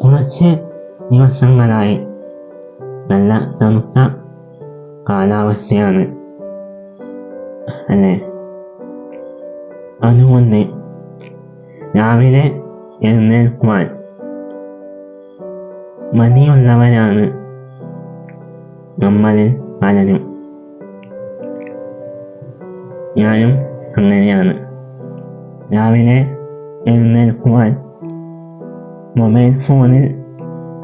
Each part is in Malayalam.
കുറച്ച് ദിവസങ്ങളായി നല്ല തണുത്ത കാലാവസ്ഥയാണ് അല്ലേ അതുകൊണ്ട് രാവിലെ എഴുന്നേൽക്കുവാൻ മടിയുള്ളവരാണ് നമ്മളിൽ പലരും ഞാനും അങ്ങനെയാണ് രാവിലെ എഴുന്നേൽക്കുവാൻ മൊബൈൽ ഫോണിൽ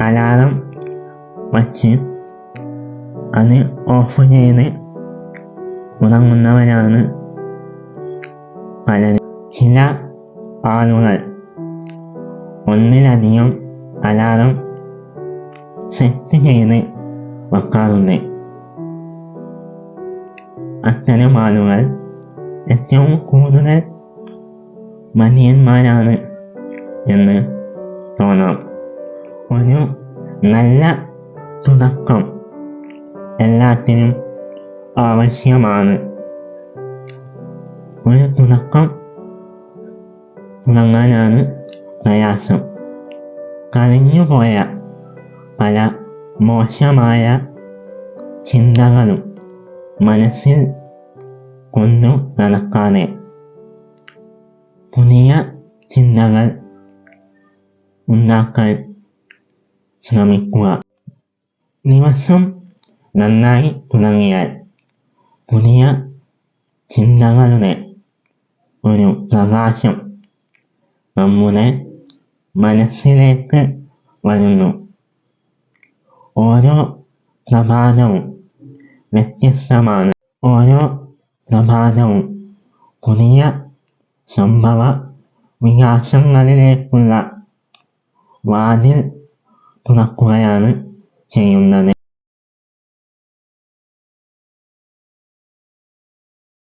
അലാറം വച്ച് അത് ഓഫ് ചെയ്ത് ഉറങ്ങുന്നവരാണ് പലരും. ചില ആളുകൾ ഒന്നിലധികം അലാറം സെറ്റ് ചെയ്ത് വെക്കാറുണ്ട്. അത്തരം ആളുകൾ ഏറ്റവും കൂടുതൽ മനിയന്മാരാണ് എന്ന് തോന്നാം. ഒരു നല്ല തുടക്കം എല്ലാത്തിനും ആവശ്യമാണ്. ഒരു തുടക്കം തുടങ്ങാനാണ് പ്രയാസം. കഴിഞ്ഞുപോയ പല മോശമായ ചിന്തകളും മനസ്സിൽ കൊണ്ടു നടക്കാതെ. പുതിയ ചിന്തകൾ 女赤い津波子が、寝ましょん、なんない隣り合い。俺や、死んだがるね。俺を探しょ。なんもね、まねしれく、わるの。俺を、なまだん。めっちゃさまる。俺を、なまだん。俺や、そんばは、みがしょんがれねえくら。വാതിൽ തുറക്കുകയാണ് ചെയ്യുന്നത്.